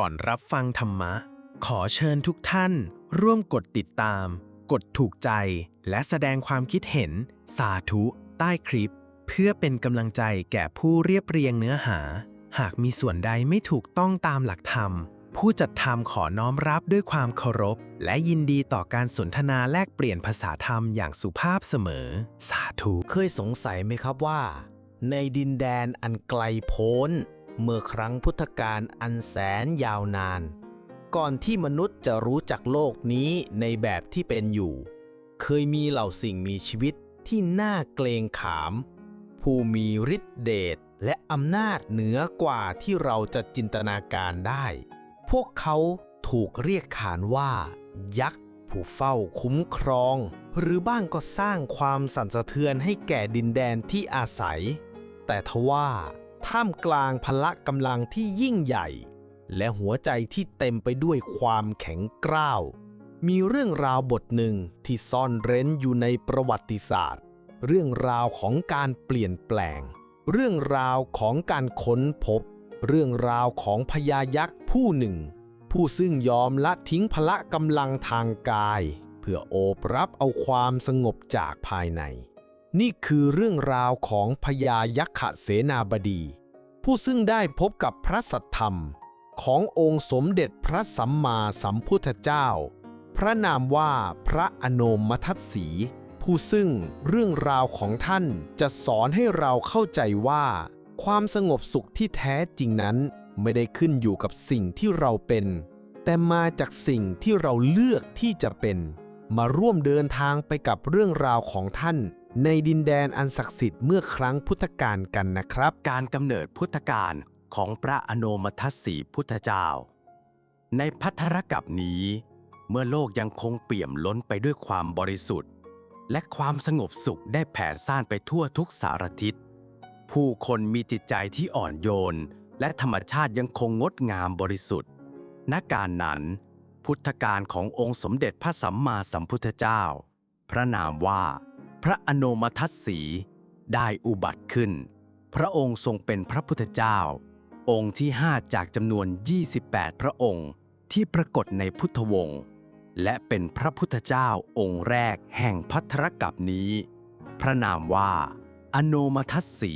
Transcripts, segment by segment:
ก่อนรับฟังธรรมะ ขอเชิญทุกท่าน ร่วมกดติดตาม กดถูกใจ และแสดงความคิดเห็น สาธุ ใต้คลิป เพื่อเป็นกำลังใจแก่ผู้เรียบเรียงเนื้อหา หากมีส่วนใดไม่ถูกต้องตามหลักธรรม ผู้จัดทำขอน้อมรับด้วยความเคารพ และยินดีต่อการสนทนาแลกเปลี่ยนภาษาธรรมอย่างสุภาพเสมอ สาธุ เคยสงสัยไหมครับว่า ในดินแดนอันไกลโพ้น เมื่อครั้งพุทธกาลอันแสนยาวนาน ก่อนที่มนุษย์จะรู้จักโลกนี้ในแบบที่เป็นอยู่ เคยมีเหล่าสิ่งมีชีวิตที่น่าเกรงขาม ผู้มีฤทธิเดชและอำนาจเหนือกว่าที่เราจะจินตนาการได้ พวกเขาถูกเรียกขานว่า ยักษ์ ผู้เฝ้าคุ้มครอง หรือบ้างก็สร้างความสั่นสะเทือนให้แก่ดินแดนที่อาศัย แต่ทว่า ท่ามกลางพละกำลังที่ยิ่งใหญ่ และหัวใจที่เต็มไปด้วยความแข็งกร้าว มีเรื่องราวบทหนึ่งที่ซ่อนเร้นอยู่ในประวัติศาสตร์ เรื่องราวของการเปลี่ยนแปลง เรื่องราวของการค้นพบ เรื่องราวของพญายักษ์ผู้หนึ่ง ผู้ซึ่งยอมละทิ้งพละกำลังทางกาย เพื่อโอบรับเอาความสงบจากภายใน นี่คือเรื่องราวของพญายักษ์เสนาบดี ผู้ซึ่งได้พบกับพระสัทธรรม ขององค์สมเด็จพระสัมมาสัมพุทธเจ้า พระนามว่าพระอโนมทัตสี ผู้ซึ่งเรื่องราวของท่านจะสอนให้เราเข้าใจว่า ความสงบสุขที่แท้จริงนั้น ไม่ได้ขึ้นอยู่กับสิ่งที่เราเป็น แต่มาจากสิ่งที่เราเลือกที่จะเป็น มาร่วมเดินทางไปกับเรื่องราวของท่าน ในดินแดนอันศักดิ์สิทธิ์เมื่อครั้งพุทธกาลกันนะครับ การกำเนิดพุทธกาลของพระอโนมทัสสีพุทธเจ้า ในพัทธกับนี้ เมื่อโลกยังคงเปี่ยมล้นไปด้วยความบริสุทธิ์ และความสงบสุขได้แผ่ซ่านไปทั่วทุกสารทิศ ผู้คนมีจิตใจที่อ่อนโยน และธรรมชาติยังคงงดงามบริสุทธิ์ณการนั้น พุทธกาลขององค์สมเด็จพระสัมมาสัมพุทธเจ้า พระนามว่า พระอโนมทัสสีได้อุบัติขึ้น พระองค์ทรงเป็นพระพุทธเจ้า องค์ที่ 5 จากจำนวน 28 พระองค์ที่ปรากฏในพุทธวงศ์และเป็นพระพุทธเจ้าองค์แรกแห่งพัทธรกับนี้ พระนามว่า อโนมทัสสี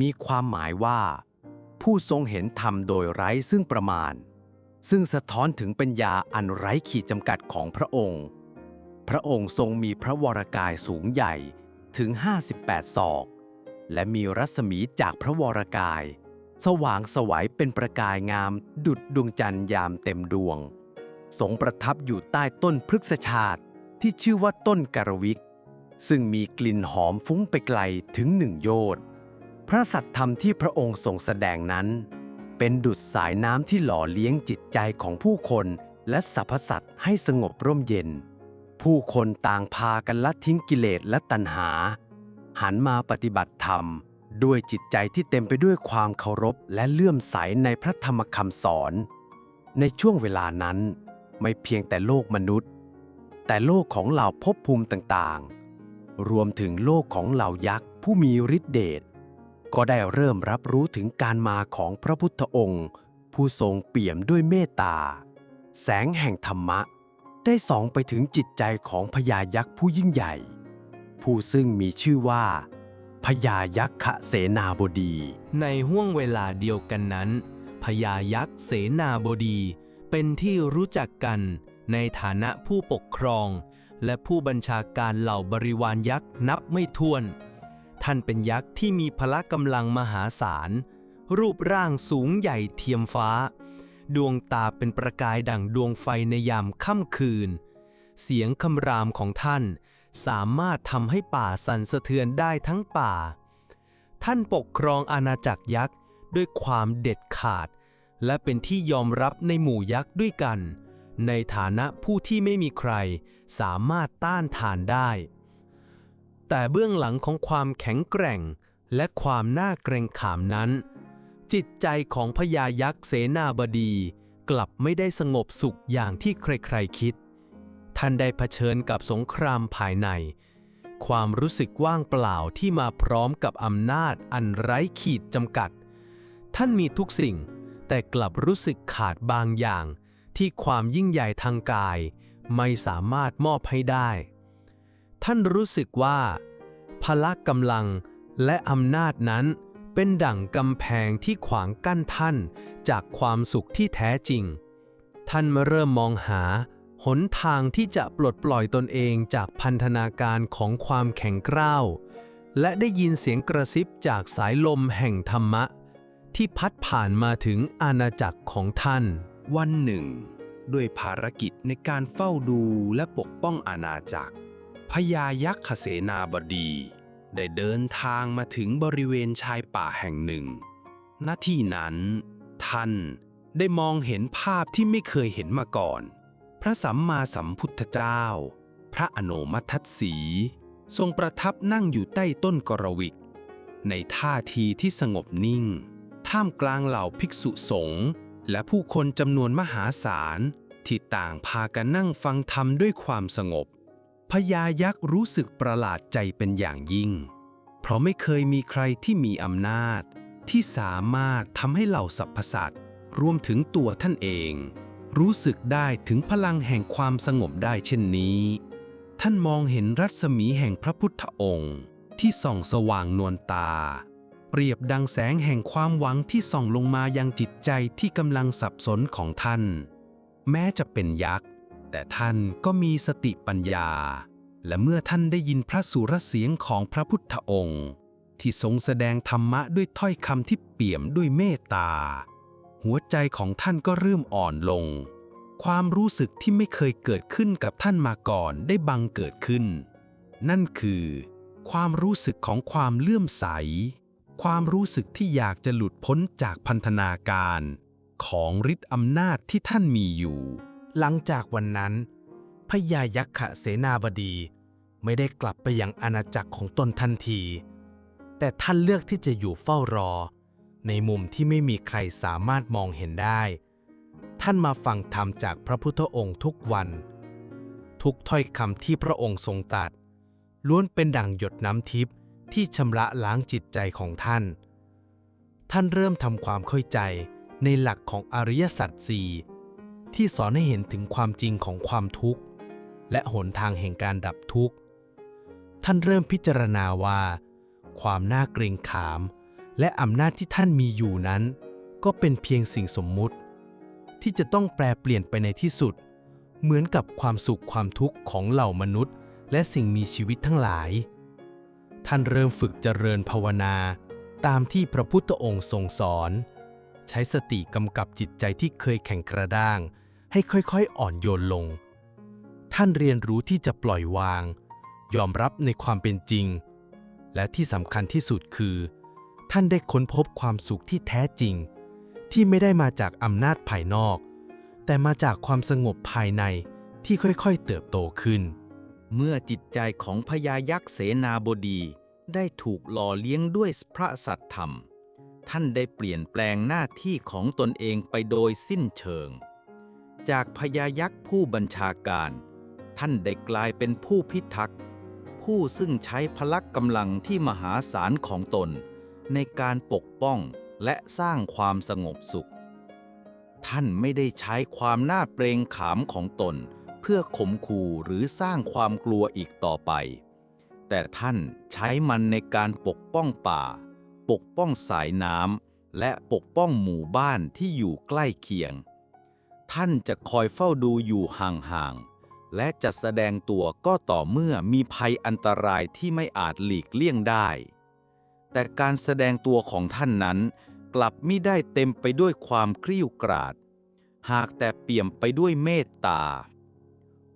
มีความหมายว่า ผู้ทรงเห็นธรรมโดยไร้ซึ่งประมาณ ซึ่งสะท้อนถึงปัญญาอันไร้ขีดจำกัดของพระองค์ พระองค์ทรงมีพระวรากายสูงใหญ่ถึง 58 ศอก และมีรัศมีจากพระวรากาย สว่างสวัยเป็นประกายงามดุดดวงจันทร์ยามเต็มดวง ทรงประทับอยู่ใต้ต้นพฤกษชาติที่ชื่อว่าต้นการวิก ซึ่งมีกลิ่นหอมฟุ้งไปไกลถึงหนึ่งโยชน์พระสัตธรรมที่พระองค์ทรงแสดงนั้น เป็นดุจสายน้ำที่หล่อเลี้ยงจิตใจของผู้คนและสรรพสัตว์ให้สงบร่มเย็น ผู้คนต่างพากันละทิ้งกิเลสและตัณหา หันมาปฏิบัติธรรม ด้วยจิตใจที่เต็มไปด้วยความเคารพและเลื่อมใสในพระธรรมคำสอน ในช่วงเวลานั้นไม่เพียงแต่โลกมนุษย์ แต่โลกของเหล่าภพภูมิต่างๆ รวมถึงโลกของเหล่ายักษ์ผู้มีฤทธิเดชก็ได้เริ่มรับรู้ถึงการมาของพระพุทธองค์ ผู้ทรงเปี่ยมด้วยเมตตา แสงแห่งธรรมะ ได้ส่องไปถึงจิตใจของพญายักษ์ผู้ยิ่งใหญ่ ผู้ซึ่งมีชื่อว่าพญายักษ์เสนาบดี ในห่วงเวลาเดียวกันนั้นพญายักษ์เสนาบดี เป็นที่รู้จักกันในฐานะผู้ปกครอง และผู้บัญชาการเหล่าบริวารยักษ์นับไม่ถ้วน ท่านเป็นยักษ์ที่มีพละกำลังมหาศาล รูปร่างสูงใหญ่เทียมฟ้า ดวงตาเป็นประกายดั่งดวงไฟในยามค่ำคืน เสียงคำรามของท่านสามารถทำให้ป่าสั่นสะเทือนได้ทั้งป่า ท่านปกครองอาณาจักรยักษ์ด้วยความเด็ดขาด และเป็นที่ยอมรับในหมู่ยักษ์ด้วยกัน ในฐานะผู้ที่ไม่มีใครสามารถต้านทานได้ แต่เบื้องหลังของความแข็งแกร่งและความน่าเกรงขามนั้น จิตใจของพญายักษ์เสนาบดี กลับไม่ได้สงบสุขอย่างที่ใครๆคิด ท่านได้เผชิญกับสงครามภายใน ความรู้สึกว่างเปล่าที่มาพร้อมกับอำนาจอันไร้ขีดจำกัด ท่านมีทุกสิ่ง แต่กลับรู้สึกขาดบางอย่าง ที่ความยิ่งใหญ่ทางกาย ไม่สามารถมอบให้ได้ ท่านรู้สึกว่า พละกำลังและอำนาจนั้น เป็นดั่งกำแพงที่ขวางกั้นท่านจากความสุขที่แท้จริง ท่านมาเริ่มมองหา หนทางที่จะปลดปล่อยตนเองจากพันธนาการของความแข็งกร้าว และได้ยินเสียงกระซิบจากสายลมแห่งธรรมะ ที่พัดผ่านมาถึงอาณาจักรของท่าน วันหนึ่ง ด้วยภารกิจในการเฝ้าดูและปกป้องอาณาจักรพญายักษ์เเสนาบดี ได้เดินทางมาถึงบริเวณชายป่าแห่งหนึ่ง ณ ที่นั้น ท่านได้มองเห็นภาพที่ไม่เคยเห็นมาก่อน พระสัมมาสัมพุทธเจ้า พระอโนมัทัสสี ทรงประทับนั่งอยู่ใต้ต้นกรวิก ในท่าทีที่สงบนิ่ง ท่ามกลางเหล่าภิกษุสงฆ์และผู้คนจำนวนมหาศาลที่ต่างพากันนั่งฟังธรรมด้วยความสงบ พญายักษ์รู้สึกประหลาดใจเป็นอย่างยิ่ง เพราะไม่เคยมีใครที่มีอำนาจ ที่สามารถทำให้เหล่าสรรพสัตว์รวมถึงตัวท่านเอง รู้สึกได้ถึงพลังแห่งความสงบได้เช่นนี้ ท่านมองเห็นรัศมีแห่งพระพุทธองค์ที่ส่องสว่างนวลตา เปรียบดังแสงแห่งความหวังที่ส่องลงมายังจิตใจที่กำลังสับสนของท่าน แม้จะเป็นยักษ์ แต่ท่านก็มีสติปัญญา และเมื่อท่านได้ยินพระสุรเสียงของพระพุทธองค์ ที่ทรงแสดงธรรมะด้วยถ้อยคำที่เปี่ยมด้วยเมตตา หัวใจของท่านก็เริ่มอ่อนลง ความรู้สึกที่ไม่เคยเกิดขึ้นกับท่านมาก่อนได้บังเกิดขึ้น นั่นคือ ความรู้สึกของความเลื่อมใส ความรู้สึกที่อยากจะหลุดพ้นจากพันธนาการ ของฤทธิ์อำนาจที่ท่านมีอยู่ หลังจากวันนั้น พญายักษ์เสนาบดี ไม่ได้กลับไปยังอาณาจักรของตนทันที แต่ท่านเลือกที่จะอยู่เฝ้ารอ ในมุมที่ไม่มีใครสามารถมองเห็นได้ ท่านมาฟังธรรมจากพระพุทธองค์ทุกวัน ทุกถ้อยคำที่พระองค์ทรงตรัสล้วนเป็นดั่งหยดน้ำทิพย์ที่ชำระล้างจิตใจของท่าน ท่านเริ่มทำความเข้าใจในหลักของอริยสัจสี่ ที่สอนให้เห็นถึงความจริงของความทุกข์ และหนทางแห่งการดับทุกข์ ท่านเริ่มพิจารณาว่า ความน่าเกรงขาม และอำนาจที่ท่านมีอยู่นั้น ก็เป็นเพียงสิ่งสมมุติ ที่จะต้องแปลเปลี่ยนไปในที่สุด เหมือนกับความสุขความทุกข์ของเหล่ามนุษย์ และสิ่งมีชีวิตทั้งหลาย ท่านเริ่มฝึกเจริญภาวนา ตามที่พระพุทธองค์ทรงสอนใช้สติกำกับจิตใจที่เคยแข็งกระด้าง ให้ค่อยๆ อ่อนโยนลง ท่านเรียนรู้ที่จะปล่อยวาง ยอมรับในความเป็นจริง และที่สำคัญที่สุดคือ ท่านได้ค้นพบความสุขที่แท้จริง ที่ไม่ได้มาจากอำนาจภายนอก แต่มาจากความสงบภายในที่ค่อยๆ เติบโตขึ้น เมื่อจิตใจของพญายักษ์เสนาบดีได้ถูกหล่อเลี้ยงด้วยพระสัตธรรม ท่านได้เปลี่ยนแปลงหน้าที่ของตนเองไปโดยสิ้นเชิง จากพญายักษ์ผู้บัญชาการ ท่านได้กลายเป็นผู้พิทักษ์ ผู้ซึ่งใช้พลักกำลังที่มหาศาลของตน ในการปกป้องและสร้างความสงบสุข ท่านไม่ได้ใช้ความน่าเปรงขามของตน เพื่อข่มขู่หรือสร้างความกลัวอีกต่อไป แต่ท่านใช้มันในการปกป้องป่า ปกป้องสายน้ำและปกป้องหมู่บ้านที่อยู่ใกล้เคียง ท่านจะคอยเฝ้าดูอยู่ห่างๆ และจะแสดงตัวก็ต่อเมื่อมีภัยอันตรายที่ไม่อาจหลีกเลี่ยงได้ แต่การแสดงตัวของท่านนั้น กลับมิได้เต็มไปด้วยความกริ้วกราด หากแต่เปี่ยมไปด้วยเมตตา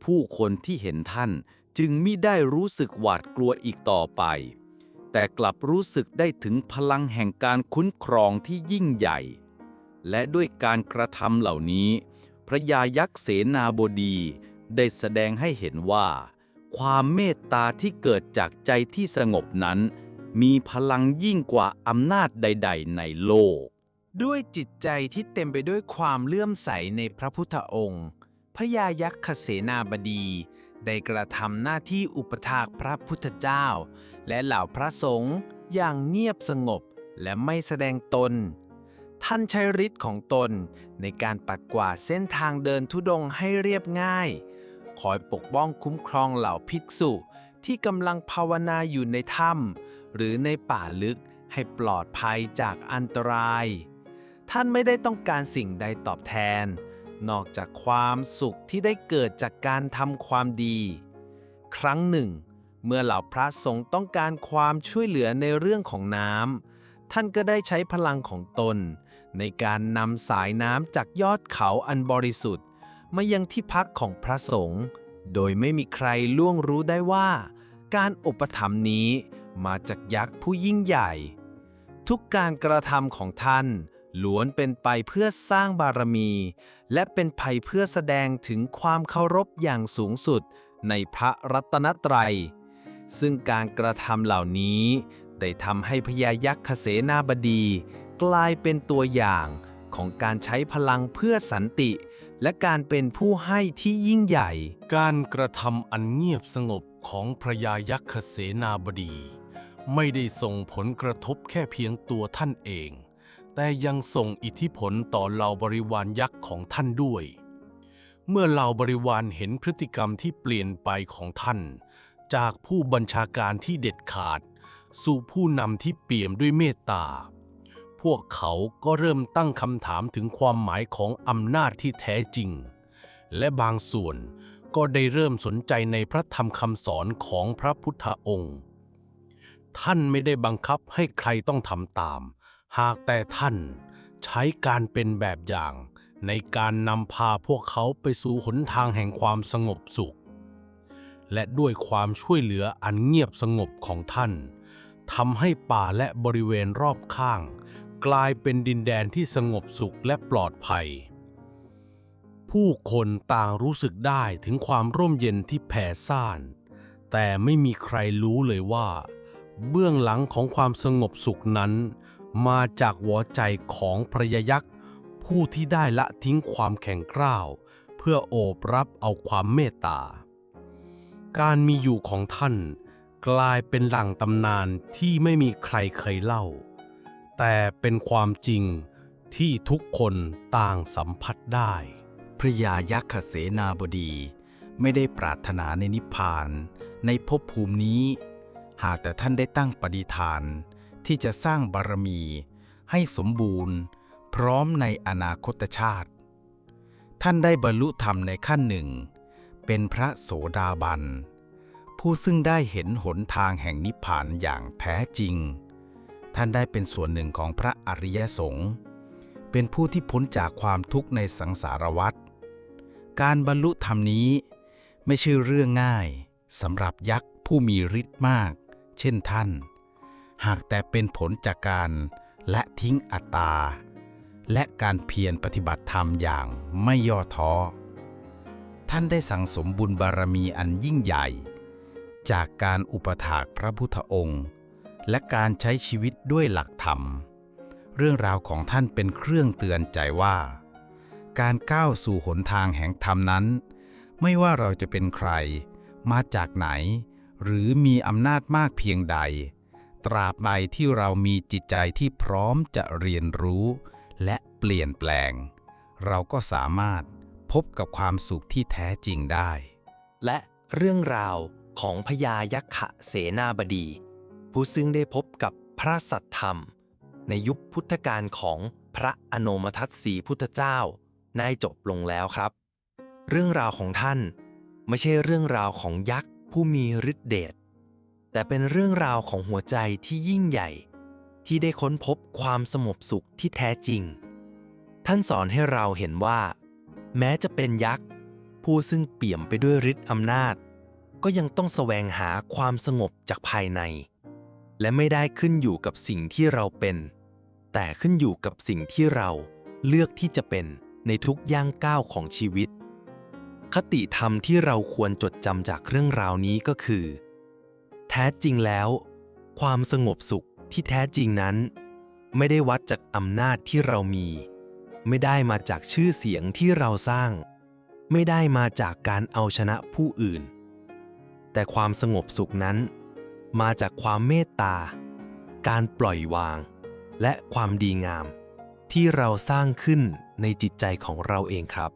ผู้คนที่เห็นท่านจึงมิได้รู้สึกหวาดกลัวอีกต่อไป แต่กลับรู้สึกได้ถึงพลังแห่งการคุ้นครองที่ยิ่งใหญ่ และด้วยการกระทำเหล่านี้ พระยายักษ์เสนาบดีได้แสดงให้เห็นว่า ความเมตตาที่เกิดจากใจที่สงบนั้น มีพลังยิ่งกว่าอำนาจใด ๆ ในโลก ด้วยจิตใจที่เต็มไปด้วยความเลื่อมใสในพระพุทธองค์พญายักษ์เสนาบดีได้กระทำหน้าที่อุปถากพระพุทธเจ้า และเหล่าพระสงฆ์อย่างเงียบสงบและไม่แสดงตน ท่านใช้ฤทธิ์ของตนในการปัดกวาดเส้นทางเดินทุดงให้เรียบง่าย คอยปกป้องคุ้มครองเหล่าภิกษุที่กำลังภาวนาอยู่ในถ้ำหรือในป่าลึกให้ปลอดภัยจากอันตราย ท่านไม่ได้ต้องการสิ่งใดตอบแทน นอกจากความสุขที่ได้เกิดจากการทำความดี ครั้งหนึ่ง เมื่อเหล่าพระสงฆ์ต้องการความช่วยเหลือในเรื่องของน้ำ ท่านก็ได้ใช้พลังของตน ในการนำสายน้ำจากยอดเขาอันบริสุทธิ์ มายังที่พักของพระสงฆ์โดยไม่มีใครล่วงรู้ได้ว่า การอุปถัมภ์นี้มาจากยักษ์ผู้ยิ่งใหญ่ ทุกการกระทำของท่านล้วนเป็นไปเพื่อสร้างบารมี และเป็นภัยเพื่อแสดงถึงความเคารพอย่างสูงสุดในพระรัตนตรัย ซึ่งการกระทำเหล่านี้ ได้ทำให้พญายักษ์เขเสนาบดี กลายเป็นตัวอย่างของการใช้พลังเพื่อสันติ และการเป็นผู้ให้ที่ยิ่งใหญ่ การกระทำอันเงียบสงบของพระยายักษ์เขเสนาบดี ไม่ได้ส่งผลกระทบแค่เพียงตัวท่านเอง แต่ยังส่งอิทธิพลต่อเหล่าบริวารยักษ์ของท่านด้วย เมื่อเหล่าบริวารเห็นพฤติกรรมที่เปลี่ยนไปของท่าน จากผู้บัญชาการที่เด็ดขาด สู่ผู้นำที่เปี่ยมด้วยเมตตา พวกเขาก็เริ่มตั้งคำถามถึงความหมายของอำนาจที่แท้จริง และบางส่วนก็ได้เริ่มสนใจในพระธรรมคำสอนของพระพุทธองค์ ท่านไม่ได้บังคับให้ใครต้องทำตาม หากแต่ท่านใช้การเป็นแบบอย่าง ในการนำพาพวกเขาไปสู่หนทางแห่งความสงบสุข และด้วยความช่วยเหลืออันเงียบสงบของท่าน ทำให้ป่าและบริเวณรอบข้าง กลายเป็นดินแดนที่สงบสุขและปลอดภัย ผู้คนต่างรู้สึกได้ถึงความร่มเย็นที่แผ่ซ่าน แต่ไม่มีใครรู้เลยว่า เบื้องหลังของความสงบสุขนั้น มาจากหัวใจของพระยายักษ์ผู้ที่ได้ละทิ้งความแข็งกร้าว เพื่อโอบรับเอาความเมตตา การมีอยู่ของท่าน กลายเป็นหลังตำนานที่ไม่มีใครเคยเล่า แต่เป็นความจริงที่ทุกคนต่างสัมผัสได้ พระยายักษ์เสนาบดี ไม่ได้ปรารถนาในนิพพาน ในภพภูมินี้ หากแต่ท่านได้ตั้งปณิธาน ที่จะสร้างบารมี ให้สมบูรณ์ พร้อมในอนาคตชาติ ท่านได้บรรลุธรรมในขั้นหนึ่ง เป็นพระโสดาบัน ผู้ซึ่งได้เห็นหนทางแห่งนิพพานอย่างแท้จริง ท่านได้เป็นส่วนหนึ่งของพระอริยสงฆ์เป็นผู้ที่พ้นจากความทุกข์ในสังสารวัฏการบรรลุธรรมนี้ไม่ใช่เรื่องง่ายสำหรับยักษ์ผู้มีฤทธิ์มาก เช่นท่าน หากแต่เป็นผลจากการและทิ้งอัตตา และการเพียรปฏิบัติธรรมอย่างไม่ย่อท้อ ท่านได้สั่งสมบุญบารมีอันยิ่งใหญ่ จากการอุปถากพระพุทธองค์ และการใช้ชีวิตด้วยหลักธรรม เรื่องราวของท่านเป็นเครื่องเตือนใจว่า การก้าวสู่หนทางแห่งธรรมนั้น ไม่ว่าเราจะเป็นใคร มาจากไหน หรือมีอำนาจมากเพียงใด ตราบใดที่เรามีจิตใจที่พร้อมจะเรียนรู้และเปลี่ยนแปลง เราก็สามารถพบกับความสุขที่แท้จริงได้ และเรื่องราว ของพญายักษ์เสนาบดี ผู้ซึ่งได้พบกับพระสัตธรรม ในยุคพุทธกาลของพระอโนมทัตสีพุทธเจ้าได้จบลงแล้วครับ เรื่องราวของท่านไม่ใช่เรื่องราวของยักษ์ผู้มีฤทธิเดชแต่เป็นเรื่องราวของหัวใจที่ยิ่งใหญ่ ที่ได้ค้นพบความสงบสุขที่แท้จริง ท่านสอนให้เราเห็นว่า แม้จะเป็นยักษ์ ผู้ซึ่งเปี่ยมไปด้วยฤทธิ์อำนาจ ก็ยังต้องแสวงหาความสงบจากภายใน และไม่ได้ขึ้นอยู่กับสิ่งที่เราเป็น แต่ขึ้นอยู่กับสิ่งที่เราเลือกที่จะเป็นในทุกย่างก้าวของชีวิต คติธรรมที่เราควรจดจำจากเรื่องราวนี้ก็คือ แท้จริงแล้ว ความสงบสุขที่แท้จริงนั้น ไม่ได้วัดจากอำนาจที่เรามี ไม่ได้มาจากชื่อเสียงที่เราสร้าง ไม่ได้มาจากการเอาชนะผู้อื่น แต่ความสงบสุขนั้น มาจากความเมตตา การปล่อยวาง และความดีงาม ที่เราสร้างขึ้นในจิตใจของเราเองครับ